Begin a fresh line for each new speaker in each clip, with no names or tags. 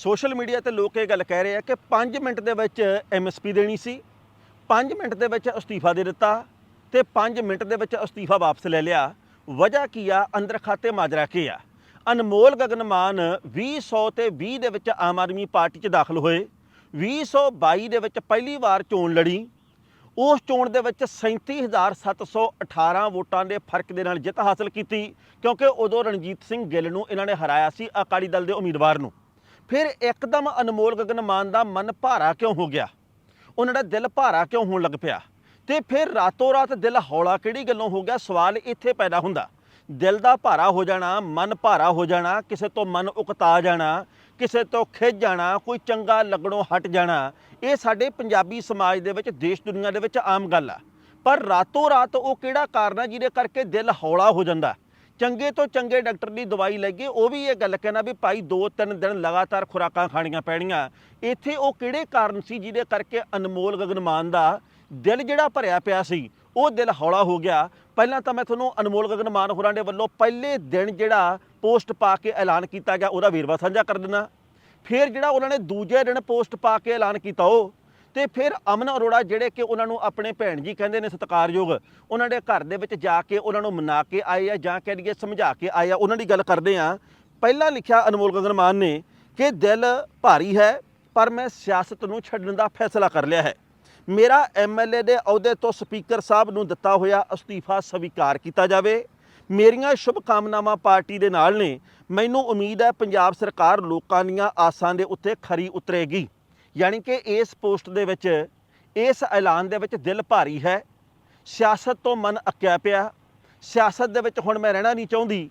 Social media ਤੇ ਲੋਕ ਇਹ ਗੱਲ ਕਹਿ ਰਹੇ ਆ ਕਿ 5 ਮਿੰਟ ਦੇ ਵਿੱਚ ਐਮਐਸਪੀ ਦੇਣੀ ਸੀ 5 ਮਿੰਟ ਦੇ ਵਿੱਚ ਅਸਤੀਫਾ ਦੇ ਦਿੱਤਾ ਤੇ 5 ਮਿੰਟ ਦੇ ਵਿੱਚ ਅਸਤੀਫਾ ਵਾਪਸ ਲੈ ਲਿਆ। ਵਜ੍ਹਾ ਕੀ ਆ? ਅੰਦਰ ਖਾਤੇ ਮਾਜਰਾ ਕੀ ਆ? ਅਨਮੋਲ ਗਗਨਮਾਨ 2000 ਤੇ 20 ਦੇ ਵਿੱਚ ਆਮ ਆਦਮੀ ਪਾਰਟੀ 'ਚ ਦਾਖਲ ਹੋਏ 2022 ਦੇ ਵਿੱਚ ਪਹਿਲੀ ਵਾਰ ਚੋਣ ਲੜੀ। ਉਸ ਚੋਣ ਦੇ ਵਿੱਚ 37718 ਵੋਟਾਂ ਦੇ ਫ਼ਰਕ ਦੇ ਨਾਲ ਜਿੱਤ ਹਾਸਲ ਕੀਤੀ, ਕਿਉਂਕਿ ਉਦੋਂ ਰਣਜੀਤ ਸਿੰਘ ਗਿੱਲ ਨੂੰ ਇਹਨਾਂ ਨੇ ਹਰਾਇਆ ਸੀ ਅਕਾਲੀ ਦਲ ਦੇ ਉਮੀਦਵਾਰ ਨੂੰ। ਫਿਰ ਇੱਕਦਮ ਅਨਮੋਲ ਗਗਨ ਮਾਨ ਦਾ ਮਨ ਭਾਰਾ ਕਿਉਂ ਹੋ ਗਿਆ? ਉਹਨਾਂ ਦਾ ਦਿਲ ਭਾਰਾ ਕਿਉਂ ਹੋਣ ਲੱਗ ਪਿਆ? ਤੇ ਫਿਰ ਰਾਤੋਂ ਰਾਤ ਦਿਲ ਹੌਲਾ ਕਿਹੜੀ ਗੱਲੋਂ ਹੋ ਗਿਆ? ਸਵਾਲ ਇੱਥੇ ਪੈਦਾ ਹੁੰਦਾ। ਦਿਲ ਦਾ ਭਾਰਾ ਹੋ ਜਾਣਾ, ਮਨ ਭਾਰਾ ਹੋ ਜਾਣਾ, ਕਿਸੇ ਤੋਂ ਮਨ ਉਕਤਾ ਜਾਣਾ, ਕਿਸੇ ਤੋਂ ਖਿੱਚ ਜਾਣਾ, ਕੋਈ ਚੰਗਾ ਲੱਗਣੋਂ ਹਟ ਜਾਣਾ, ਇਹ ਸਾਡੇ ਪੰਜਾਬੀ ਸਮਾਜ ਦੇ ਵਿੱਚ, ਦੇਸ਼ ਦੁਨੀਆ ਦੇ ਵਿੱਚ ਆਮ ਗੱਲ ਆ। ਪਰ ਰਾਤੋਂ ਰਾਤ ਉਹ ਕਿਹੜਾ ਕਾਰਨ ਹੈ ਜਿਹਦੇ ਕਰਕੇ ਦਿਲ ਹੌਲਾ ਹੋ ਜਾਂਦਾ? ਚੰਗੇ ਤੋਂ ਚੰਗੇ ਡਾਕਟਰ ਦੀ ਦਵਾਈ ਲੱਗੇ ਉਹ ਵੀ ਇਹ ਗੱਲ ਕਹਿਣਾ ਵੀ ਭਾਈ 2-3 ਦਿਨ ਲਗਾਤਾਰ ਖੁਰਾਕਾਂ ਖਾਣੀਆਂ ਪੈਣੀਆਂ। ਇੱਥੇ ਉਹ ਕਿਹੜੇ ਕਾਰਨ ਸੀ ਜਿਹਦੇ ਕਰਕੇ ਅਨਮੋਲ ਗਗਨਮਾਨ ਦਾ ਦਿਲ ਜਿਹੜਾ ਭਰਿਆ ਪਿਆ ਸੀ, ਉਹ ਦਿਲ ਹੌਲਾ ਹੋ ਗਿਆ। ਪਹਿਲਾਂ ਤਾਂ ਮੈਂ ਤੁਹਾਨੂੰ ਅਨਮੋਲ ਗਗਨਮਾਨ ਹੋਰਾਂ ਦੇ ਵੱਲੋਂ ਪਹਿਲੇ ਦਿਨ ਜਿਹੜਾ ਪੋਸਟ ਪਾ ਕੇ ਐਲਾਨ ਕੀਤਾ ਗਿਆ, ਉਹਦਾ ਵੇਰਵਾ ਸਾਂਝਾ ਕਰ ਦਿੰਦਾ। ਫਿਰ ਜਿਹੜਾ ਉਹਨਾਂ ਨੇ ਦੂਜੇ ਦਿਨ ਪੋਸਟ ਪਾ ਕੇ ਐਲਾਨ ਕੀਤਾ ਉਹ ਤੇ ਫਿਰ ਅਮਨ ਅਰੋੜਾ ਜਿਹੜੇ ਕਿ ਉਹਨਾਂ ਨੂੰ ਆਪਣੇ ਭੈਣ ਜੀ ਕਹਿੰਦੇ ਨੇ ਸਤਿਕਾਰਯੋਗ, ਉਹਨਾਂ ਦੇ ਘਰ ਦੇ ਵਿੱਚ ਜਾ ਕੇ ਉਹਨਾਂ ਨੂੰ ਮਨਾ ਕੇ ਆਏ ਆ ਜਾਂ ਕਹਿ ਲਈਏ ਸਮਝਾ ਕੇ ਆਏ ਆ, ਉਹਨਾਂ ਦੀ ਗੱਲ ਕਰਦੇ ਆ। ਪਹਿਲਾਂ ਲਿਖਿਆ ਅਨਮੋਲ ਗਗਨਮਾਨ ਨੇ ਕਿ ਦਿਲ ਭਾਰੀ ਹੈ, ਪਰ ਮੈਂ ਸਿਆਸਤ ਨੂੰ ਛੱਡਣ ਦਾ ਫੈਸਲਾ ਕਰ ਲਿਆ ਹੈ। ਮੇਰਾ ਐਮਐਲਏ ਦੇ ਅਹੁਦੇ ਤੋਂ ਸਪੀਕਰ ਸਾਹਿਬ ਨੂੰ ਦਿੱਤਾ ਹੋਇਆ ਅਸਤੀਫਾ ਸਵੀਕਾਰ ਕੀਤਾ ਜਾਵੇ। ਮੇਰੀਆਂ ਸ਼ੁਭ ਕਾਮਨਾਵਾਂ ਪਾਰਟੀ ਦੇ ਨਾਲ ਨੇ। ਮੈਨੂੰ ਉਮੀਦ ਹੈ ਪੰਜਾਬ ਸਰਕਾਰ ਲੋਕਾਂ ਦੀਆਂ ਆਸਾਂ ਦੇ ਉੱਤੇ ਖਰੀ ਉਤਰੇਗੀ। ਯਾਨੀ ਕਿ ਇਸ ਪੋਸਟ ਦੇ ਵਿੱਚ, ਇਸ ਐਲਾਨ ਦੇ ਵਿੱਚ ਦਿਲ ਭਾਰੀ ਹੈ। ਸਿਆਸਤ ਤੋਂ ਮਨ ਅੱਕਿਆ ਪਿਆ। ਸਿਆਸਤ ਦੇ ਵਿੱਚ ਹੁਣ ਮੈਂ ਰਹਿਣਾ ਨਹੀਂ ਚਾਹੁੰਦੀ।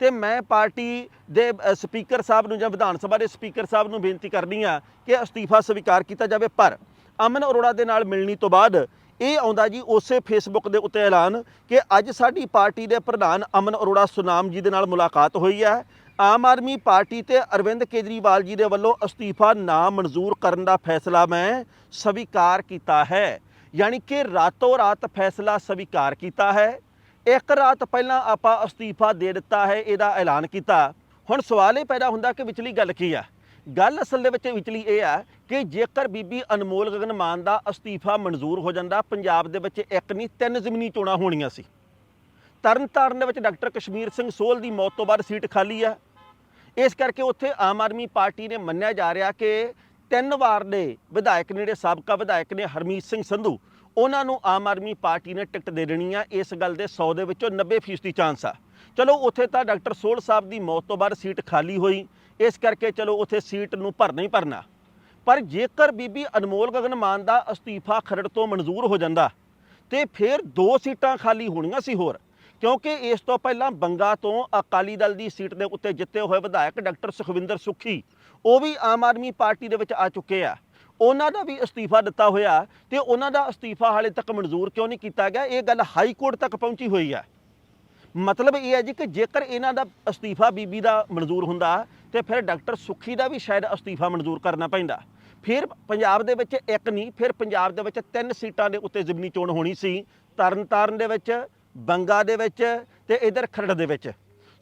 ਤੇ ਮੈਂ ਪਾਰਟੀ ਦੇ ਸਪੀਕਰ ਸਾਹਿਬ ਨੂੰ ਜਾਂ ਵਿਧਾਨ ਸਭਾ ਦੇ ਸਪੀਕਰ ਸਾਹਿਬ ਨੂੰ ਬੇਨਤੀ ਕਰਨੀ ਆ ਕਿ ਅਸਤੀਫਾ ਸਵੀਕਾਰ ਕੀਤਾ ਜਾਵੇ। ਪਰ ਅਮਨ ਅਰੋੜਾ ਦੇ ਨਾਲ ਮਿਲਣੀ ਤੋਂ ਬਾਅਦ ਇਹ ਆਉਂਦਾ ਜੀ, ਉਸੇ ਫੇਸਬੁੱਕ ਦੇ ਉੱਤੇ ਐਲਾਨ ਕਿ ਅੱਜ ਸਾਡੀ ਪਾਰਟੀ ਦੇ ਪ੍ਰਧਾਨ ਅਮਨ ਅਰੋੜਾ ਸੁਨਾਮ ਜੀ ਦੇ ਨਾਲ ਮੁਲਾਕਾਤ ਹੋਈ ਹੈ। ਆਮ ਆਦਮੀ ਪਾਰਟੀ ਤੇ ਅਰਵਿੰਦ ਕੇਜਰੀਵਾਲ ਜੀ ਦੇ ਵੱਲੋਂ ਅਸਤੀਫਾ ਨਾ ਮਨਜ਼ੂਰ ਕਰਨ ਦਾ ਫੈਸਲਾ ਮੈਂ ਸਵੀਕਾਰ ਕੀਤਾ ਹੈ। ਯਾਨੀ ਕਿ ਰਾਤੋਂ ਰਾਤ ਫੈਸਲਾ ਸਵੀਕਾਰ ਕੀਤਾ ਹੈ। ਇੱਕ ਰਾਤ ਪਹਿਲਾਂ ਆਪਾਂ ਅਸਤੀਫਾ ਦੇ ਦਿੱਤਾ ਹੈ, ਇਹਦਾ ਐਲਾਨ ਕੀਤਾ। ਹੁਣ ਸਵਾਲ ਇਹ ਪੈਦਾ ਹੁੰਦਾ ਕਿ ਵਿਚਲੀ ਗੱਲ ਕੀ ਆ? ਗੱਲ ਅਸਲ ਦੇ ਵਿੱਚ ਵਿਚਲੀ ਇਹ ਆ ਕਿ ਜੇਕਰ ਬੀਬੀ ਅਨਮੋਲ ਗਗਨ ਮਾਨ ਦਾ ਅਸਤੀਫਾ ਮਨਜ਼ੂਰ ਹੋ ਜਾਂਦਾ, ਪੰਜਾਬ ਦੇ ਵਿੱਚ ਇੱਕ ਨਹੀਂ, ਤਿੰਨ ਜ਼ਮੀਨੀ ਚੋਣਾਂ ਹੋਣੀਆਂ ਸੀ। ਤਰਨਤਾਰਨ ਦੇ ਵਿੱਚ ਡਾਕਟਰ ਕਸ਼ਮੀਰ ਸਿੰਘ ਸੋਲ ਦੀ ਮੌਤ ਤੋਂ ਬਾਅਦ ਸੀਟ ਖਾਲੀ ਆ। ਇਸ ਕਰਕੇ ਉੱਥੇ ਆਮ ਆਦਮੀ ਪਾਰਟੀ ਨੇ ਮੰਨਿਆ ਜਾ ਰਿਹਾ ਕਿ ਤਿੰਨ ਵਾਰ ਦੇ ਵਿਧਾਇਕ ਨੇ, ਜਿਹੜੇ ਸਾਬਕਾ ਵਿਧਾਇਕ ਨੇ ਹਰਮੀਤ ਸਿੰਘ ਸੰਧੂ, ਉਹਨਾਂ ਨੂੰ ਆਮ ਆਦਮੀ ਪਾਰਟੀ ਨੇ ਟਿਕਟ ਦੇ ਦੇਣੀ ਆ। ਇਸ ਗੱਲ ਦੇ 100 ਦੇ ਵਿੱਚੋਂ 90% ਚਾਂਸ ਆ। ਚਲੋ ਉੱਥੇ ਤਾਂ ਡਾਕਟਰ ਸੋਲ ਸਾਹਿਬ ਦੀ ਮੌਤ ਤੋਂ ਬਾਅਦ ਸੀਟ ਖਾਲੀ ਹੋਈ। ਇਸ ਕਰਕੇ ਚਲੋ ਉੱਥੇ ਸੀਟ ਨੂੰ ਭਰਨਾ ਹੀ ਭਰਨਾ। ਪਰ ਜੇਕਰ ਬੀਬੀ ਅਨਮੋਲ ਗਗਨ ਮਾਨ ਦਾ ਅਸਤੀਫਾ ਖਰੜ ਤੋਂ ਮਨਜ਼ੂਰ ਹੋ ਜਾਂਦਾ ਤੇ ਫਿਰ ਦੋ ਸੀਟਾਂ ਖਾਲੀ ਹੋਣੀਆਂ ਸੀ ਹੋਰ ਕਿਉਂਕਿ ਇਸ ਤੋਂ ਪਹਿਲਾਂ ਬੰਗਾ ਤੋਂ ਅਕਾਲੀ ਦਲ ਦੀ ਸੀਟ ਦੇ ਉੱਤੇ ਜਿੱਤੇ ਹੋਏ ਵਿਧਾਇਕ ਡਾਕਟਰ ਸੁਖਵਿੰਦਰ ਸੁਖੀ, ਉਹ ਵੀ ਆਮ ਆਦਮੀ ਪਾਰਟੀ ਦੇ ਵਿੱਚ ਆ ਚੁੱਕੇ ਆ। ਉਹਨਾਂ ਦਾ ਵੀ ਅਸਤੀਫਾ ਦਿੱਤਾ ਹੋਇਆ ਤੇ ਉਹਨਾਂ ਦਾ ਅਸਤੀਫਾ ਹਾਲੇ ਤੱਕ ਮਨਜ਼ੂਰ ਕਿਉਂ ਨਹੀਂ ਕੀਤਾ ਗਿਆ? ਇਹ ਗੱਲ ਹਾਈ ਕੋਰਟ ਤੱਕ ਪਹੁੰਚੀ ਹੋਈ ਆ। ਮਤਲਬ ਇਹ ਹੈ ਜੀ ਕਿ ਜੇਕਰ ਇਹਨਾਂ ਦਾ ਅਸਤੀਫਾ ਬੀਬੀ ਦਾ ਮਨਜ਼ੂਰ ਹੁੰਦਾ ਤੇ ਫਿਰ ਡਾਕਟਰ ਸੁਖੀ ਦਾ ਵੀ ਸ਼ਾਇਦ ਅਸਤੀਫਾ ਮਨਜ਼ੂਰ ਕਰਨਾ ਪੈਂਦਾ। ਫਿਰ ਪੰਜਾਬ ਦੇ ਵਿੱਚ ਇੱਕ ਨਹੀਂ, ਫਿਰ ਪੰਜਾਬ ਦੇ ਵਿੱਚ ਤਿੰਨ ਸੀਟਾਂ ਦੇ ਉੱਤੇ ਜ਼ਿਮਨੀ ਚੋਣ ਹੋਣੀ ਸੀ। ਤਰਨਤਾਰਨ ਦੇ ਵਿੱਚ ਬੰਗਾ ਦੇ ਵਿੱਚ ਤੇ ਇਧਰ ਖਰੜ ਦੇ ਵਿੱਚ।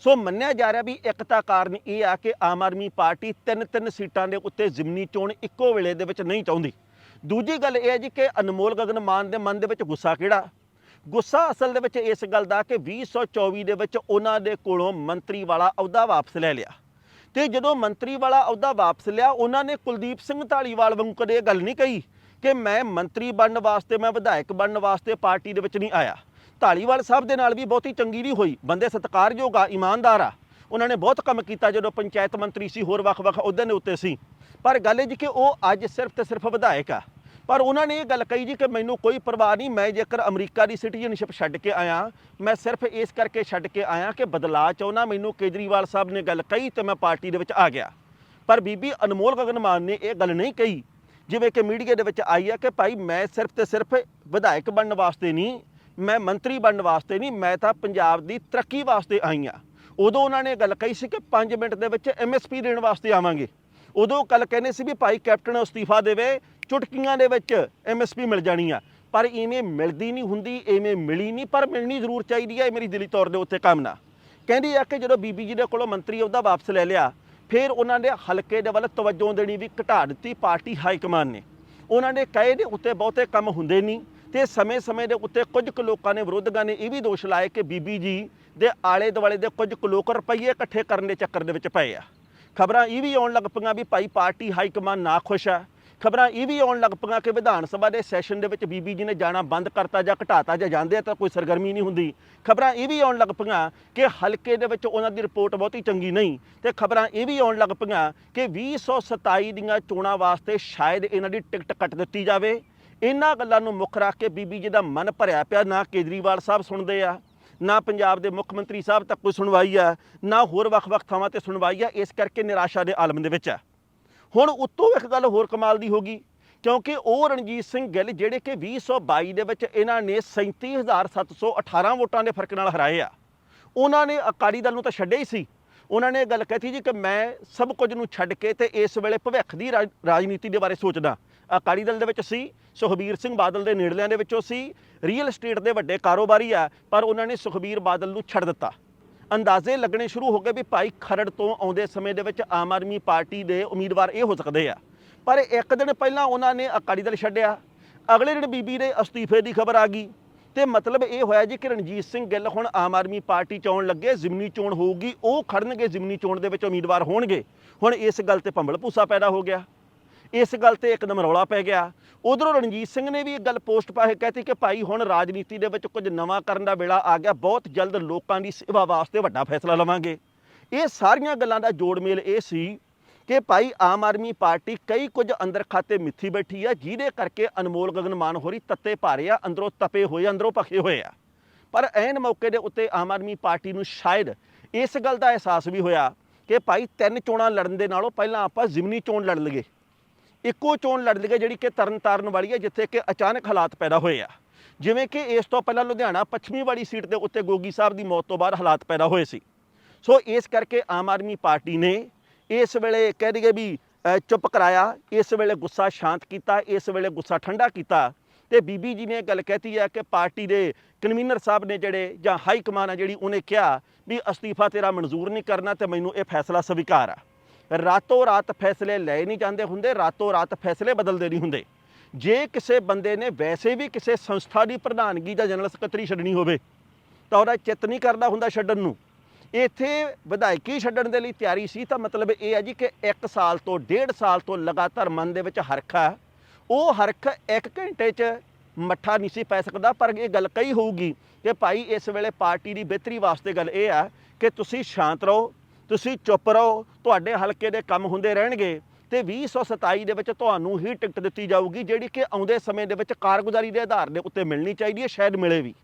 ਸੋ ਮੰਨਿਆ ਜਾ ਰਿਹਾ ਵੀ ਇੱਕ ਤਾਂ ਕਾਰਨ ਇਹ ਆ ਕਿ ਆਮ ਆਦਮੀ ਪਾਰਟੀ ਤਿੰਨ ਤਿੰਨ ਸੀਟਾਂ ਦੇ ਉੱਤੇ ਜ਼ਿਮਨੀ ਚੋਣ ਇੱਕੋ ਵੇਲੇ ਦੇ ਵਿੱਚ ਨਹੀਂ ਚਾਹੁੰਦੀ। ਦੂਜੀ ਗੱਲ ਇਹ ਹੈ ਜੀ ਕਿ ਅਨਮੋਲ ਗਗਨ ਮਾਨ ਦੇ ਮਨ ਦੇ ਵਿੱਚ ਗੁੱਸਾ ਕਿਹੜਾ? ਗੁੱਸਾ ਅਸਲ ਦੇ ਵਿੱਚ ਇਸ ਗੱਲ ਦਾ ਕਿ 2024 ਦੇ ਵਿੱਚ ਉਹਨਾਂ ਦੇ ਕੋਲੋਂ ਮੰਤਰੀ ਵਾਲਾ ਅਹੁਦਾ ਵਾਪਸ ਲੈ ਲਿਆ। ਤੇ ਜਦੋਂ ਮੰਤਰੀ ਵਾਲਾ ਅਹੁਦਾ ਵਾਪਸ ਲਿਆ, ਉਹਨਾਂ ਨੇ ਕੁਲਦੀਪ ਸਿੰਘ ਢਾਲੀਵਾਲ ਵਾਂਗੂ ਕਦੇ ਇਹ ਗੱਲ ਨਹੀਂ ਕਹੀ ਕਿ ਮੈਂ ਮੰਤਰੀ ਬਣਨ ਵਾਸਤੇ, ਮੈਂ ਵਿਧਾਇਕ ਬਣਨ ਵਾਸਤੇ ਪਾਰਟੀ ਦੇ ਵਿੱਚ ਨਹੀਂ ਆਇਆ। ਢਾਲੀਵਾਲ ਸਾਹਿਬ ਦੇ ਨਾਲ ਵੀ ਬਹੁਤੀ ਚੰਗੀ ਨਹੀਂ ਹੋਈ। ਬੰਦੇ ਸਤਿਕਾਰਯੋਗ ਆ, ਇਮਾਨਦਾਰ ਆ। ਉਹਨਾਂ ਨੇ ਬਹੁਤ ਕੰਮ ਕੀਤਾ ਜਦੋਂ ਪੰਚਾਇਤ ਮੰਤਰੀ ਸੀ, ਹੋਰ ਵੱਖ-ਵੱਖ ਅਹੁਦਿਆਂ ਦੇ ਉੱਤੇ ਸੀ। ਪਰ ਗੱਲ ਇਹ ਜੀ ਕਿ ਉਹ ਅੱਜ ਸਿਰਫ ਤੇ ਸਿਰਫ ਵਿਧਾਇਕ ਆ। ਪਰ ਉਹਨਾਂ ਨੇ ਇਹ ਗੱਲ ਕਹੀ ਜੀ ਕਿ ਮੈਨੂੰ ਕੋਈ ਪਰਵਾਹ ਨਹੀਂ, ਮੈਂ ਜੇਕਰ ਅਮਰੀਕਾ ਦੀ ਸਿਟੀਜ਼ਨਸ਼ਿਪ ਛੱਡ ਕੇ ਆਇਆ, ਮੈਂ ਸਿਰਫ ਇਸ ਕਰਕੇ ਛੱਡ ਕੇ ਆਇਆ ਕਿ ਬਦਲਾਅ ਚਾਹੁੰਦਾ। ਮੈਨੂੰ ਕੇਜਰੀਵਾਲ ਸਾਹਿਬ ਨੇ ਗੱਲ ਕਹੀ ਤੇ ਮੈਂ ਪਾਰਟੀ ਦੇ ਵਿੱਚ ਆ ਗਿਆ। ਪਰ ਬੀਬੀ ਅਨਮੋਲ ਗਗਨ ਮਾਨ ਨੇ ਇਹ ਗੱਲ ਨਹੀਂ ਕਹੀ, ਜਿਵੇਂ ਕਿ ਮੀਡੀਆ ਦੇ ਵਿੱਚ ਆਈ ਆ ਕਿ ਭਾਈ ਮੈਂ ਸਿਰਫ ਤੇ ਸਿਰਫ ਵਿਧਾਇਕ ਬਣਨ ਵਾਸਤੇ ਨਹੀਂ ਮੈਂ ਮੰਤਰੀ ਬਣਨ ਵਾਸਤੇ ਨਹੀਂ, ਮੈਂ ਤਾਂ ਪੰਜਾਬ ਦੀ ਤਰੱਕੀ ਵਾਸਤੇ ਆਈ ਆ ਉਦੋਂ ਉਹਨਾਂ ਨੇ ਗੱਲ ਕਹੀ ਸੀ ਕਿ 5 ਮਿੰਟ ਦੇ ਵਿੱਚ ਐਮਐਸਪੀ ਦੇਣ ਵਾਸਤੇ ਆਵਾਂਗੇ। ਉਦੋਂ ਕੱਲ ਕਹਿੰਦੇ ਸੀ ਵੀ ਭਾਈ ਕੈਪਟਨ ਅਸਤੀਫਾ ਦੇਵੇ, ਚੁਟਕੀਆਂ ਦੇ ਵਿੱਚ ਐਮਐਸਪੀ ਮਿਲ ਜਾਣੀ ਆ। ਪਰ ਇਵੇਂ ਮਿਲਦੀ ਨਹੀਂ ਹੁੰਦੀ, ਇਵੇਂ ਮਿਲੀ ਨਹੀਂ, ਪਰ ਮਿਲਣੀ ਜ਼ਰੂਰ ਚਾਹੀਦੀ ਹੈ ਇਹ ਮੇਰੀ ਦਿਲੀ ਤੌਰ ਦੇ ਉੱਤੇ ਕਾਮਨਾ ਕਹਿੰਦੀ ਆ ਕਿ ਜਦੋਂ ਬੀਬੀ ਜੀ ਦੇ ਕੋਲੋਂ ਮੰਤਰੀ ਅਹੁਦਾ ਵਾਪਸ ਲੈ ਲਿਆ, ਫਿਰ ਉਹਨਾਂ ਨੇ ਹਲਕੇ ਦੇ ਵੱਲ ਤਵੱਜੋ ਦੇਣੀ ਵੀ ਘਟਾ ਦਿੱਤੀ ਪਾਰਟੀ ਹਾਈ ਕਮਾਨ ਨੇ। ਉਹਨਾਂ ਨੇ ਕਹੇ ਦੇ ਉੱਤੇ ਬਹੁਤੇ ਕੰਮ ਹੁੰਦੇ ਨਹੀਂ ਤੇ ਸਮੇਂ-ਸਮੇਂ ਦੇ ਉੱਤੇ ਕੁਝ ਕੁ ਲੋਕਾਂ ਨੇ ਵਿਰੋਧਕਾਂ ਨੇ ਇਹ ਵੀ ਦੋਸ਼ ਲਾਏ ਕਿ ਬੀਬੀ ਜੀ ਦੇ ਆਲੇ ਦੁਆਲੇ ਦੇ ਕੁਝ ਕੁ ਲੋਕ ਰੁਪਈਏ ਇਕੱਠੇ ਕਰਨ ਦੇ ਚੱਕਰ ਦੇ ਵਿੱਚ ਪਏ ਆ। ਖਬਰਾਂ ਇਹ ਵੀ ਆਉਣ ਲੱਗ ਪਈਆਂ ਵੀ ਭਾਈ ਪਾਰਟੀ ਹਾਈ ਕਮਾਨ ਨਾ ਖੁਸ਼ ਆ। ਖਬਰਾਂ ਇਹ ਵੀ ਆਉਣ ਲੱਗ ਪਈਆਂ ਕਿ ਵਿਧਾਨ ਸਭਾ ਦੇ ਸੈਸ਼ਨ ਦੇ ਵਿੱਚ ਬੀਬੀ ਜੀ ਨੇ ਜਾਣਾ ਬੰਦ ਕਰਤਾ ਜਾਂ ਘਟਾਤਾ ਜਾਂ ਜਾਂਦੇ ਆ ਤਾਂ ਕੋਈ ਸਰਗਰਮੀ ਨਹੀਂ ਹੁੰਦੀ। ਖਬਰਾਂ ਇਹ ਵੀ ਆਉਣ ਲੱਗ ਪਈਆਂ ਕਿ ਹਲਕੇ ਦੇ ਵਿੱਚ ਉਹਨਾਂ ਦੀ ਰਿਪੋਰਟ ਬਹੁਤੀ ਚੰਗੀ ਨਹੀਂ ਤੇ ਖਬਰਾਂ ਇਹ ਵੀ ਆਉਣ ਲੱਗ ਪਈਆਂ ਕਿ 2027 ਦੀਆਂ ਚੋਣਾਂ ਵਾਸਤੇ ਸ਼ਾਇਦ ਇਹਨਾਂ ਦੀ ਟਿਕਟ ਕੱਟ ਦਿੱਤੀ ਜਾਵੇ। ਇਹਨਾਂ ਗੱਲਾਂ ਨੂੰ ਮੁੱਖ ਰੱਖ ਕੇ ਬੀਬੀ ਜੀ ਦਾ ਮਨ ਭਰਿਆ ਪਿਆ, ਨਾ ਕੇਜਰੀਵਾਲ ਸਾਹਿਬ ਸੁਣਦੇ ਆ, ਨਾ ਪੰਜਾਬ ਦੇ ਮੁੱਖ ਮੰਤਰੀ ਸਾਹਿਬ ਤੱਕ ਕੋਈ ਸੁਣਵਾਈ ਆ, ਨਾ ਹੋਰ ਵੱਖ-ਵੱਖ ਥਾਵਾਂ ਤੇ ਸੁਣਵਾਈ ਆ, ਇਸ ਕਰਕੇ ਨਿਰਾਸ਼ਾ ਦੇ ਆਲਮ ਦੇ ਵਿੱਚ ਆ। ਹੁਣ ਉੱਤੋਂ ਇੱਕ ਗੱਲ ਹੋਰ ਕਮਾਲ ਦੀ ਹੋ ਗਈ, ਕਿਉਂਕਿ ਉਹ ਰਣਜੀਤ ਸਿੰਘ ਗਿੱਲ ਜਿਹੜੇ ਕਿ 2022 ਦੇ ਵਿੱਚ ਇਹਨਾਂ ਨੇ 37718 ਵੋਟਾਂ ਦੇ ਫ਼ਰਕ ਨਾਲ ਹਰਾਏ ਆ। ਉਹਨਾਂ ਨੇ ਅਕਾਲੀ ਦਲ ਨੂੰ ਤਾਂ ਛੱਡਿਆ ਹੀ ਸੀ। ਉਹਨਾਂ ਨੇ ਇਹ ਗੱਲ ਕਹੀ ਜੀ ਕਿ ਮੈਂ ਸਭ ਕੁਝ ਨੂੰ ਛੱਡ ਕੇ ਤੇ ਇਸ ਵੇਲੇ ਭਵਿੱਖ ਦੀ ਰਾਜ- ਰਾਜਨੀਤੀ ਦੇ ਬਾਰੇ ਸੋਚਦਾ। ਅਕਾਲੀ ਦਲ ਦੇ ਵਿੱਚ ਸੀ, ਸੁਖਬੀਰ ਸਿੰਘ ਬਾਦਲ ਦੇ ਨੇੜਲਿਆਂ ਦੇ ਵਿੱਚੋਂ ਸੀ ਰੀਅਲ ਏਸਟੇਟ ਦੇ ਵੱਡੇ ਕਾਰੋਬਾਰੀ ਆ, ਪਰ ਉਹਨਾਂ ਨੇ ਸੁਖਬੀਰ ਬਾਦਲ ਨੂੰ ਛੱਡ ਦਿੱਤਾ। ਅੰਦਾਜ਼ੇ ਲੱਗਣੇ ਸ਼ੁਰੂ ਹੋ ਗਏ ਵੀ ਭਾਈ ਖਰੜ ਤੋਂ ਆਉਂਦੇ ਸਮੇਂ ਦੇ ਵਿੱਚ ਆਮ ਆਦਮੀ ਪਾਰਟੀ ਦੇ ਉਮੀਦਵਾਰ ਇਹ ਹੋ ਸਕਦੇ ਆ। ਪਰ ਇੱਕ ਦਿਨ ਪਹਿਲਾਂ ਉਹਨਾਂ ਨੇ ਅਕਾਲੀ ਦਲ ਛੱਡਿਆ। ਅਗਲੇ ਦਿਨ ਬੀਬੀ ਦੇ ਅਸਤੀਫੇ ਦੀ ਖਬਰ ਆ ਗਈ। ਤੇ ਮਤਲਬ ਇਹ ਹੋਇਆ ਜੀ ਕਿ ਰਣਜੀਤ ਸਿੰਘ ਗਿੱਲ ਹੁਣ ਆਮ ਆਦਮੀ ਪਾਰਟੀ ਚ ਆਉਣ ਲੱਗੇ, ਜ਼ਿਮਨੀ ਚੋਣ ਹੋਊਗੀ, ਉਹ ਖੜਨਗੇ, ਜ਼ਿਮਨੀ ਚੋਣ ਦੇ ਵਿੱਚ ਉਮੀਦਵਾਰ ਹੋਣਗੇ। ਹੁਣ ਇਸ ਗੱਲ ਤੇ ਭੰਬਲ ਭੂਸਾ ਪੈਦਾ ਹੋ ਗਿਆ। ਇਸ ਗੱਲ ਤੇ ਇੱਕਦਮ ਰੌਲਾ ਪੈ ਗਿਆ। ਉਧਰੋਂ ਰਣਜੀਤ ਸਿੰਘ ਨੇ ਵੀ ਇਹ ਗੱਲ ਪੋਸਟ ਪਾ ਕੇ ਕਹਿਤੀ ਕਿ ਭਾਈ ਹੁਣ ਰਾਜਨੀਤੀ ਦੇ ਵਿੱਚ ਕੁਝ ਨਵਾਂ ਕਰਨ ਦਾ ਵੇਲਾ ਆ ਗਿਆ। ਬਹੁਤ ਜਲਦ ਲੋਕਾਂ ਦੀ ਸੇਵਾ ਵਾਸਤੇ ਵੱਡਾ ਫੈਸਲਾ ਲਵਾਂਗੇ। ਇਹ ਸਾਰੀਆਂ ਗੱਲਾਂ ਦਾ ਜੋੜ ਮੇਲ ਇਹ ਸੀ ਕਿ ਭਾਈ ਆਮ ਆਦਮੀ ਪਾਰਟੀ ਕਈ ਕੁਝ ਅੰਦਰ ਖਾਤੇ ਮਿੱਥੀ ਬੈਠੀ ਆ, ਜਿਹਦੇ ਕਰਕੇ ਅਨਮੋਲ ਗਗਨ ਮਾਨ ਹੋਰੀ ਤੱਤੇ ਭਾਰੇ ਆ, ਅੰਦਰੋਂ ਤਪੇ ਹੋਏ ਅੰਦਰੋਂ ਭਖੇ ਹੋਏ ਆ। ਪਰ ਐਨ ਮੌਕੇ ਦੇ ਉੱਤੇ ਆਮ ਆਦਮੀ ਪਾਰਟੀ ਨੂੰ ਸ਼ਾਇਦ ਇਸ ਗੱਲ ਦਾ ਅਹਿਸਾਸ ਵੀ ਹੋਇਆ ਕਿ ਭਾਈ ਤਿੰਨ ਚੋਣਾਂ ਲੜਨ ਦੇ ਨਾਲੋਂ ਪਹਿਲਾਂ ਆਪਾਂ ਜ਼ਿਮਨੀ ਚੋਣ ਲੜ ਲਈਏ। ਇੱਕੋ ਚੋਣ ਲੜ ਲਈਏ ਜਿਹੜੀ ਕਿ ਤਰਨ ਤਾਰਨ ਵਾਲੀ ਹੈ, ਜਿੱਥੇ ਕਿ ਅਚਾਨਕ ਹਾਲਾਤ ਪੈਦਾ ਹੋਏ ਆ। ਜਿਵੇਂ ਕਿ ਇਸ ਤੋਂ ਪਹਿਲਾਂ ਲੁਧਿਆਣਾ ਪੱਛਮੀ ਵਾਲੀ ਸੀਟ ਦੇ ਉੱਤੇ ਗੋਗੀ ਸਾਹਿਬ ਦੀ ਮੌਤ ਤੋਂ ਬਾਅਦ ਹਾਲਾਤ ਪੈਦਾ ਹੋਏ ਸੀ। ਸੋ ਇਸ ਕਰਕੇ ਆਮ ਆਦਮੀ ਪਾਰਟੀ ਨੇ ਇਸ ਵੇਲੇ ਕਹਿ ਦਈਏ ਵੀ ਚੁੱਪ ਕਰਾਇਆ, ਇਸ ਵੇਲੇ ਗੁੱਸਾ ਸ਼ਾਂਤ ਕੀਤਾ, ਇਸ ਵੇਲੇ ਗੁੱਸਾ ਠੰਡਾ ਕੀਤਾ। ਤੇ ਬੀਬੀ ਜੀ ਨੇ ਇਹ ਗੱਲ ਕਹਿਤੀ ਹੈ ਕਿ ਪਾਰਟੀ ਦੇ ਕਨਵੀਨਰ ਸਾਹਿਬ ਨੇ ਜਿਹੜੇ ਜਾਂ ਹਾਈ ਕਮਾਨ ਆ ਜਿਹੜੀ ਉਹਨੇ ਕਿਹਾ ਵੀ ਅਸਤੀਫਾ ਤੇਰਾ ਮਨਜ਼ੂਰ ਨਹੀਂ ਕਰਨਾ ਤੇ ਮੈਨੂੰ ਇਹ ਫੈਸਲਾ ਸਵੀਕਾਰ ਆ। ਰਾਤੋਂ ਰਾਤ ਫੈਸਲੇ ਲਏ ਨਹੀਂ ਜਾਂਦੇ ਹੁੰਦੇ ਰਾਤੋਂ ਰਾਤ ਫੈਸਲੇ ਬਦਲਦੇ ਨਹੀਂ ਹੁੰਦੇ। ਜੇ ਕਿਸੇ ਬੰਦੇ ਨੇ ਵੈਸੇ ਵੀ ਕਿਸੇ ਸੰਸਥਾ ਦੀ ਪ੍ਰਧਾਨਗੀ ਜਾਂ ਜਨਰਲ ਸਕੱਤਰੀ ਛੱਡਣੀ ਹੋਵੇ, ਤਾਂ ਉਹਦਾ ਚਿੱਤ ਨਹੀਂ ਕਰਦਾ ਹੁੰਦਾ ਛੱਡਣ ਨੂੰ। ਇੱਥੇ ਵਿਧਾਇਕੀ ਛੱਡਣ ਦੇ ਲਈ ਤਿਆਰੀ ਸੀ, ਤਾਂ ਮਤਲਬ ਇਹ ਹੈ ਜੀ ਕਿ 1 ਸਾਲ ਤੋਂ 1.5 ਸਾਲ ਤੋਂ ਲਗਾਤਾਰ ਮਨ ਦੇ ਵਿੱਚ ਹਰਖ ਆ। ਉਹ ਹਰਖ 1 ਘੰਟੇ 'ਚ ਮੱਠਾ ਨਹੀਂ ਸੀ ਪੈ ਸਕਦਾ, ਪਰ ਇਹ ਗੱਲ ਕਹੀ ਹੋਊਗੀ ਕਿ ਭਾਈ ਇਸ ਵੇਲੇ ਪਾਰਟੀ ਦੀ ਬਿਹਤਰੀ ਵਾਸਤੇ ਗੱਲ ਇਹ ਆ ਕਿ ਤੁਸੀਂ ਸ਼ਾਂਤ ਰਹੋ ਤੁਸੀਂ ਚੁੱਪ ਰਹੋ, ਤੁਹਾਡੇ ਹਲਕੇ ਦੇ ਕੰਮ ਹੁੰਦੇ ਰਹਿਣਗੇ ਤੇ 2027 ਦੇ ਵਿੱਚ ਤੁਹਾਨੂੰ ਹੀ ਟਿਕਟ ਦਿੱਤੀ ਜਾਊਗੀ, ਜਿਹੜੀ ਕਿ ਆਉਂਦੇ ਸਮੇਂ ਦੇ ਵਿੱਚ ਕਾਰਗੁਜ਼ਾਰੀ ਦੇ ਆਧਾਰ ਦੇ ਉੱਤੇ ਮਿਲਣੀ ਚਾਹੀਦੀ ਹੈ, ਸ਼ਾਇਦ ਮਿਲੇ ਵੀ।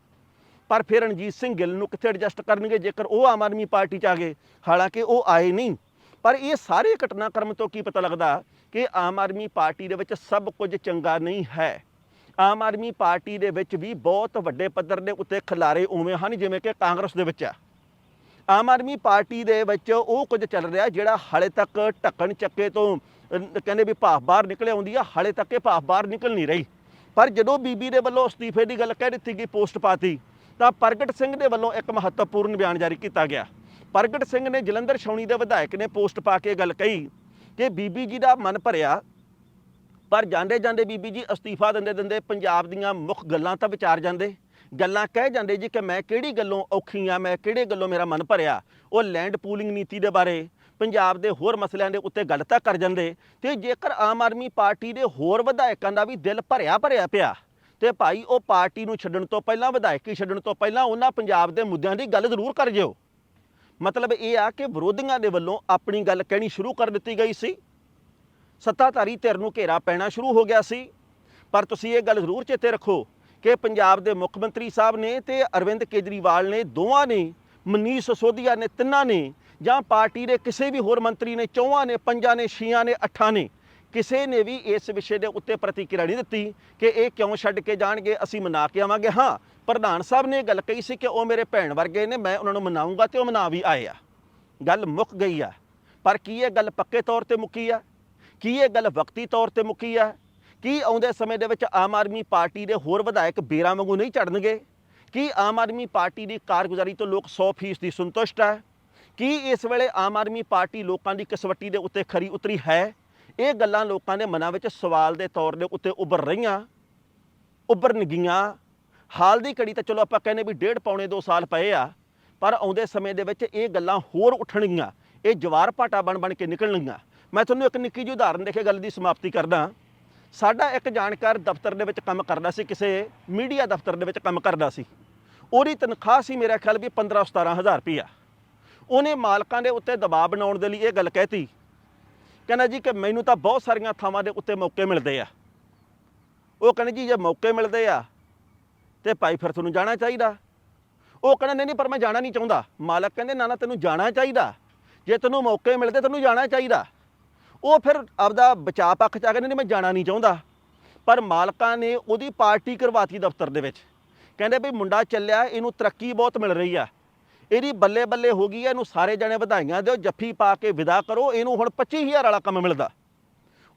ਪਰ ਫਿਰ ਰਣਜੀਤ ਸਿੰਘ ਗਿੱਲ ਨੂੰ ਕਿੱਥੇ ਐਡਜਸਟ ਕਰਨਗੇ, ਜੇਕਰ ਉਹ ਆਮ ਆਦਮੀ ਪਾਰਟੀ ਚ ਆ ਗਏ? ਹਾਲਾਂਕਿ ਉਹ ਆਏ ਨਹੀਂ। ਪਰ ਇਹ ਸਾਰੇ ਘਟਨਾਕ੍ਰਮ ਤੋਂ ਕੀ ਪਤਾ ਲੱਗਦਾ ਕਿ ਆਮ ਆਦਮੀ ਪਾਰਟੀ ਦੇ ਵਿੱਚ ਸਭ ਕੁਝ ਚੰਗਾ ਨਹੀਂ ਹੈ। ਆਮ ਆਦਮੀ ਪਾਰਟੀ ਦੇ ਵਿੱਚ ਵੀ ਬਹੁਤ ਵੱਡੇ ਪੱਧਰ ਦੇ ਉੱਤੇ ਖਿਲਾਰੇ ਉਵੇਂ ਹਨ, ਜਿਵੇਂ ਕਿ ਕਾਂਗਰਸ ਦੇ ਵਿੱਚ ਆ। ਆਮ ਆਦਮੀ ਪਾਰਟੀ ਦੇ ਵਿੱਚ ਉਹ ਕੁਝ ਚੱਲ ਰਿਹਾ ਜਿਹੜਾ ਹਾਲੇ ਤੱਕ ਢੱਕਣ ਚੱਕੇ ਤੋਂ ਕਹਿੰਦੇ ਵੀ ਭਾਫ ਬਾਹਰ ਨਿਕਲ ਆਉਂਦੀ ਆ, ਹਾਲੇ ਤੱਕ ਇਹ ਭਾਫ ਬਾਹਰ ਨਿਕਲ ਨਹੀਂ ਰਹੀ। ਪਰ ਜਦੋਂ ਬੀਬੀ ਦੇ ਵੱਲੋਂ ਅਸਤੀਫੇ ਦੀ ਗੱਲ ਕਹਿ ਦਿੱਤੀ ਗਈ, ਪੋਸਟ ਪਾਤੀ, ਤਾਂ ਪ੍ਰਗਟ ਸਿੰਘ ਦੇ ਵੱਲੋਂ ਇੱਕ ਮਹੱਤਵਪੂਰਨ ਬਿਆਨ ਜਾਰੀ ਕੀਤਾ ਗਿਆ। ਪ੍ਰਗਟ ਸਿੰਘ ਨੇ ਜਲੰਧਰ ਛਾਉਣੀ ਦੇ ਵਿਧਾਇਕ ਨੇ ਪੋਸਟ ਪਾ ਕੇ ਗੱਲ ਕਹੀ ਕਿ ਬੀਬੀ ਜੀ ਦਾ ਮਨ ਭਰਿਆ, ਪਰ ਜਾਂਦੇ ਜਾਂਦੇ ਬੀਬੀ ਜੀ ਅਸਤੀਫਾ ਦਿੰਦੇ ਦਿੰਦੇ ਪੰਜਾਬ ਦੀਆਂ ਮੁੱਖ ਗੱਲਾਂ ਤਾਂ ਵਿਚਾਰ ਜਾਂਦੇ। ਗੱਲਾਂ ਕਹਿ ਜਾਂਦੇ ਜੀ ਕਿ ਮੈਂ ਕਿਹੜੀ ਗੱਲੋਂ ਔਖੀ ਆ, ਮੈਂ ਕਿਹੜੇ ਗੱਲੋਂ ਮੇਰਾ ਮਨ ਭਰਿਆ। ਉਹ ਲੈਂਡ ਪੂਲਿੰਗ ਨੀਤੀ ਦੇ ਬਾਰੇ, ਪੰਜਾਬ ਦੇ ਹੋਰ ਮਸਲਿਆਂ ਦੇ ਉੱਤੇ ਗੱਲ ਤਾਂ ਕਰ ਜਾਂਦੇ। ਤੇ ਜੇਕਰ ਆਮ ਆਦਮੀ ਪਾਰਟੀ ਦੇ ਹੋਰ ਵਿਧਾਇਕਾਂ ਦਾ ਵੀ ਦਿਲ ਭਰਿਆ ਭਰਿਆ ਪਿਆ, ਤੇ ਭਾਈ ਉਹ ਪਾਰਟੀ ਨੂੰ ਛੱਡਣ ਤੋਂ ਪਹਿਲਾਂ, ਵਿਧਾਇਕੀ ਛੱਡਣ ਤੋਂ ਪਹਿਲਾਂ ਉਹਨਾਂ ਪੰਜਾਬ ਦੇ ਮੁੱਦਿਆਂ ਦੀ ਗੱਲ ਜ਼ਰੂਰ ਕਰ ਜਿਓ। ਮਤਲਬ ਇਹ ਆ ਕਿ ਵਿਰੋਧੀਆਂ ਦੇ ਵੱਲੋਂ ਆਪਣੀ ਗੱਲ ਕਹਿਣੀ ਸ਼ੁਰੂ ਕਰ ਦਿੱਤੀ ਗਈ ਸੀ। ਸੱਤਾਧਾਰੀ ਧਿਰ ਨੂੰ ਘੇਰਾ ਪੈਣਾ ਸ਼ੁਰੂ ਹੋ ਗਿਆ ਸੀ। ਪਰ ਤੁਸੀਂ ਇਹ ਗੱਲ ਜ਼ਰੂਰ ਚੇਤੇ ਰੱਖੋ ਕਿ ਪੰਜਾਬ ਦੇ ਮੁੱਖ ਮੰਤਰੀ ਸਾਹਿਬ ਨੇ ਤੇ ਅਰਵਿੰਦ ਕੇਜਰੀਵਾਲ ਨੇ, ਦੋਵਾਂ ਨੇ, ਮਨੀਸ਼ ਸਿਸੋਦੀਆ ਨੇ, ਤਿੰਨਾਂ ਨੇ ਜਾਂ ਪਾਰਟੀ ਦੇ ਕਿਸੇ ਵੀ ਹੋਰ ਮੰਤਰੀ ਨੇ ਚੌਹਾਂ ਨੇ, ਪੰਜਾਂ ਨੇ, ਛੀਆਂ ਨੇ, ਅੱਠਾਂ ਨੇ, ਕਿਸੇ ਨੇ ਵੀ ਇਸ ਵਿਸ਼ੇ ਦੇ ਉੱਤੇ ਪ੍ਰਤੀਕਿਰਿਆ ਨਹੀਂ ਦਿੱਤੀ ਕਿ ਇਹ ਕਿਉਂ ਛੱਡ ਕੇ ਜਾਣਗੇ, ਅਸੀਂ ਮਨਾ ਕੇ ਆਵਾਂਗੇ। ਹਾਂ, ਪ੍ਰਧਾਨ ਸਾਹਿਬ ਨੇ ਇਹ ਗੱਲ ਕਹੀ ਸੀ ਕਿ ਉਹ ਮੇਰੇ ਭੈਣ ਵਰਗੇ ਨੇ, ਮੈਂ ਉਹਨਾਂ ਨੂੰ ਮਨਾਉਂਗਾ ਤੇ ਉਹ ਮਨਾ ਵੀ ਆਏ ਆ। ਗੱਲ ਮੁੱਕ ਗਈ ਆ। ਪਰ ਕੀ ਇਹ ਗੱਲ ਪੱਕੇ ਤੌਰ ਤੇ ਮੁੱਕੀ ਆ? ਕੀ ਇਹ ਗੱਲ ਵਕਤੀ ਤੌਰ ਤੇ ਮੁੱਕੀ ਆ? ਕੀ ਆਉਂਦੇ ਸਮੇਂ ਦੇ ਵਿੱਚ ਆਮ ਆਦਮੀ ਪਾਰਟੀ ਦੇ ਹੋਰ ਵਿਧਾਇਕ ਬੇਰਾਂ ਵਾਂਗੂ ਨਹੀਂ ਚੜਨਗੇ ਕੀ ਆਮ ਆਦਮੀ ਪਾਰਟੀ ਦੀ ਕਾਰਗੁਜ਼ਾਰੀ ਤੋਂ ਲੋਕ 100% ਦੀ ਸੰਤੁਸ਼ਟ ਹੈ? ਕੀ ਇਸ ਵੇਲੇ ਆਮ ਆਦਮੀ ਪਾਰਟੀ ਲੋਕਾਂ ਦੀ ਕਸਵੱਟੀ ਦੇ ਉੱਤੇ ਖਰੀ ਉਤਰੀ ਹੈ? ਇਹ ਗੱਲਾਂ ਲੋਕਾਂ ਦੇ ਮਨਾਂ ਵਿੱਚ ਸਵਾਲ ਦੇ ਤੌਰ ਦੇ ਉੱਤੇ ਉੱਭਰ ਰਹੀਆਂ, ਉੱਭਰਨ ਹਾਲ ਦੀ ਘੜੀ ਤਾਂ ਚਲੋ ਆਪਾਂ ਕਹਿੰਦੇ ਵੀ ਡੇਢ ਪੌਣੇ 2 ਸਾਲ ਪਏ ਆ, ਪਰ ਆਉਂਦੇ ਸਮੇਂ ਦੇ ਵਿੱਚ ਇਹ ਗੱਲਾਂ ਹੋਰ ਉੱਠਣਗੀਆਂ। ਇਹ ਜਵਾਰ ਭਾਟਾ ਬਣ ਬਣ ਕੇ ਨਿਕਲਣਗੀਆਂ। ਮੈਂ ਤੁਹਾਨੂੰ ਇੱਕ ਨਿੱਕੀ ਜਿਹੀ ਉਦਾਹਰਨ ਦੇ ਕੇ ਗੱਲ ਦੀ ਸਮਾਪਤੀ ਕਰਦਾ। ਸਾਡਾ ਇੱਕ ਜਾਣਕਾਰ ਦਫ਼ਤਰ ਦੇ ਵਿੱਚ ਕੰਮ ਕਰਦਾ ਸੀ, ਕਿਸੇ ਮੀਡੀਆ ਦਫ਼ਤਰ ਦੇ ਵਿੱਚ ਕੰਮ ਕਰਦਾ ਸੀ। ਉਹਦੀ ਤਨਖਾਹ ਸੀ ਮੇਰਾ ਖਿਆਲ ਵੀ 15 17000 ਰੁਪਈਆ। ਉਹਨੇ ਮਾਲਕਾਂ ਦੇ ਉੱਤੇ ਦਬਾਅ ਬਣਾਉਣ ਦੇ ਲਈ ਇਹ ਗੱਲ ਕਹਿਤੀ। ਕਹਿੰਦਾ ਜੀ ਕਿ ਮੈਨੂੰ ਤਾਂ ਬਹੁਤ ਸਾਰੀਆਂ ਥਾਵਾਂ ਦੇ ਉੱਤੇ ਮੌਕੇ ਮਿਲਦੇ ਆ। ਉਹ ਕਹਿੰਦੇ ਜੀ ਜੇ ਮੌਕੇ ਮਿਲਦੇ ਆ, ਤੇ ਭਾਈ ਫਿਰ ਤੁਹਾਨੂੰ ਜਾਣਾ ਚਾਹੀਦਾ। ਉਹ ਕਹਿੰਦਾ, ਨਹੀਂ ਨਹੀਂ, ਪਰ ਮੈਂ ਜਾਣਾ ਨਹੀਂ ਚਾਹੁੰਦਾ। ਮਾਲਕ ਕਹਿੰਦੇ, ਨਾ ਨਾ, ਤੈਨੂੰ ਜਾਣਾ ਚਾਹੀਦਾ। ਜੇ ਤੈਨੂੰ ਮੌਕੇ ਮਿਲਦੇ, ਤੈਨੂੰ ਜਾਣਾ ਚਾਹੀਦਾ। ਉਹ ਫਿਰ ਆਪਦਾ ਬਚਾਅ ਪੱਖ ਚ ਆ ਕਹਿੰਦੇ ਨਹੀਂ ਮੈਂ ਜਾਣਾ ਨਹੀਂ ਚਾਹੁੰਦਾ। ਪਰ ਮਾਲਕਾਂ ਨੇ ਉਹਦੀ ਪਾਰਟੀ ਕਰਵਾਤੀ ਦਫ਼ਤਰ ਦੇ ਵਿੱਚ। ਕਹਿੰਦੇ ਵੀ ਮੁੰਡਾ ਚੱਲਿਆ, ਇਹਨੂੰ ਤਰੱਕੀ ਬਹੁਤ ਮਿਲ ਰਹੀ ਆ। ਇਹਦੀ ਬੱਲੇ ਬੱਲੇ ਹੋ ਗਈ ਆ, ਇਹਨੂੰ ਸਾਰੇ ਜਣੇ ਵਧਾਈਆਂ ਦਿਓ, ਜੱਫੀ ਪਾ ਕੇ ਵਿਦਾ ਕਰੋ, ਇਹਨੂੰ ਹੁਣ 25000 ਵਾਲਾ ਕੰਮ ਮਿਲਦਾ।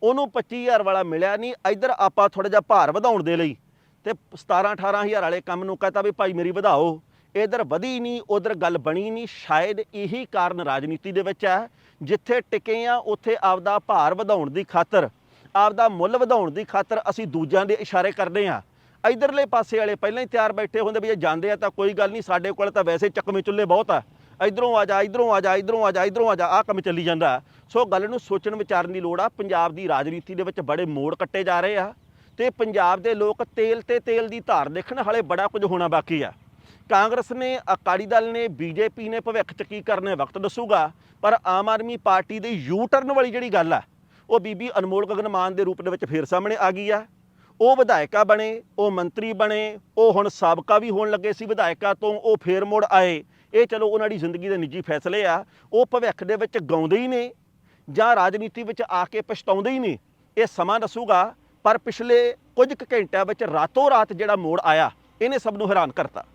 ਉਹਨੂੰ 25000 ਵਾਲਾ ਮਿਲਿਆ ਨਹੀਂ, ਇੱਧਰ ਆਪਾਂ ਥੋੜਾ ਜਿਹਾ ਭਾਰ ਵਧਾਉਣ ਦੇ ਲਈ। ਤੇ 17 18000 ਵਾਲੇ ਕੰਮ ਨੂੰ ਕਹਤਾ ਵੀ ਭਾਈ ਮੇਰੀ ਵਧਾਓ। ਇਧਰ ਵਧੀ ਨਹੀਂ, ਉਧਰ ਗੱਲ ਬਣੀ ਨਹੀਂ, ਸ਼ਾਇਦ ਇਹੀ ਕਾਰਨ ਰਾਜਨੀਤੀ ਦੇ ਵਿੱਚ ਹੈ ਜਿੱਥੇ ਟਿਕੇ ਆ, ਉੱਥੇ ਆਪਦਾ ਭਾਰ ਵਧਾਉਣ ਦੀ ਖਾਤਰ, ਆਪਦਾ ਮੁੱਲ ਵਧਾਉਣ ਦੀ ਖਾਤਰ ਅਸੀਂ ਦੂਜਿਆਂ ਦੇ ਇਸ਼ਾਰੇ ਕਰਦੇ ਆ। ਇਧਰਲੇ ਪਾਸੇ ਵਾਲੇ ਪਹਿਲਾਂ ਹੀ ਤਿਆਰ ਬੈਠੇ ਹੁੰਦੇ ਵੀ ਇਹ ਜਾਂਦੇ ਆ ਤਾਂ ਕੋਈ ਗੱਲ ਨਹੀਂ, ਸਾਡੇ ਕੋਲ ਤਾਂ ਵੈਸੇ ਚੱਕਵੇਂ ਚੁੱਲੇ ਬਹੁਤ ਆ। ਇਧਰੋਂ ਆ ਜਾ, ਇਧਰੋਂ ਆ ਜਾ, ਇਧਰੋਂ ਆ ਜਾ, ਇਧਰੋਂ ਆ ਜਾ, ਆਹ ਕੰਮ ਚੱਲੀ ਜਾਂਦਾ। ਸੋ ਗੱਲ ਨੂੰ ਸੋਚਣ ਵਿਚਾਰਨ ਦੀ ਲੋੜ ਆ, ਪੰਜਾਬ ਦੀ ਰਾਜਨੀਤੀ ਦੇ ਵਿੱਚ ਬੜੇ ਮੋੜ ਕੱਟੇ ਜਾ ਰਹੇ ਆ ਤੇ ਪੰਜਾਬ ਦੇ ਲੋਕ ਤੇਲ ਤੇ ਤੇਲ ਦੀ ਧਾਰ ਦੇਖਣ, ਹਾਲੇ ਬੜਾ ਕੁਝ ਹੋਣਾ ਬਾਕੀ ਆ। ਕਾਂਗਰਸ ਨੇ, ਅਕਾਲੀ ਦਲ ਨੇ, ਬੀਜੇਪੀ ਨੇ ਭਵਿੱਖ ਚ ਕੀ ਕਰਨੇ ਵਕਤ ਦੱਸੂਗਾ। ਪਰ ਆਮ ਆਦਮੀ ਪਾਰਟੀ ਦੇ ਯੂ ਟਰਨ ਵਾਲੀ ਜਿਹੜੀ ਗੱਲ ਆ, ਉਹ ਬੀਬੀ ਅਨਮੋਲ ਗਗਨ ਮਾਨ ਦੇ ਰੂਪ ਦੇ ਵਿੱਚ ਫੇਰ ਸਾਹਮਣੇ ਆ ਗਈ ਆ। ਉਹ ਵਿਧਾਇਕਾ ਬਣੇ, ਉਹ ਮੰਤਰੀ ਬਣੇ, ਉਹ ਹੁਣ ਸਾਬਕਾ ਵੀ ਹੋਣ ਲੱਗੇ ਸੀ ਵਿਧਾਇਕਾ ਤੋਂ, ਉਹ ਫੇਰ ਮੋੜ ਆਏ। ਇਹ ਚਲੋ ਉਹਨਾਂ ਦੀ ਜ਼ਿੰਦਗੀ ਦੇ ਨਿੱਜੀ ਫੈਸਲੇ ਆ। ਉਹ ਭਵਿੱਖ ਦੇ ਵਿੱਚ ਗਾਉਂਦੇ ਹੀ ਨੇ, ਜਾਂ ਰਾਜਨੀਤੀ ਵਿੱਚ ਆ ਕੇ ਪਛਤਾਉਂਦੇ ਹੀ ਨੇ, ਇਹ ਸਮਾਂ ਦੱਸੂਗਾ। ਪਰ ਪਿਛਲੇ ਕੁਝ ਕੁ ਘੰਟਿਆਂ ਵਿੱਚ ਰਾਤੋਂ ਰਾਤ ਜਿਹੜਾ ਮੋੜ ਆਇਆ, ਇਹਨੇ ਸਭ ਨੂੰ ਹੈਰਾਨ ਕਰਤਾ।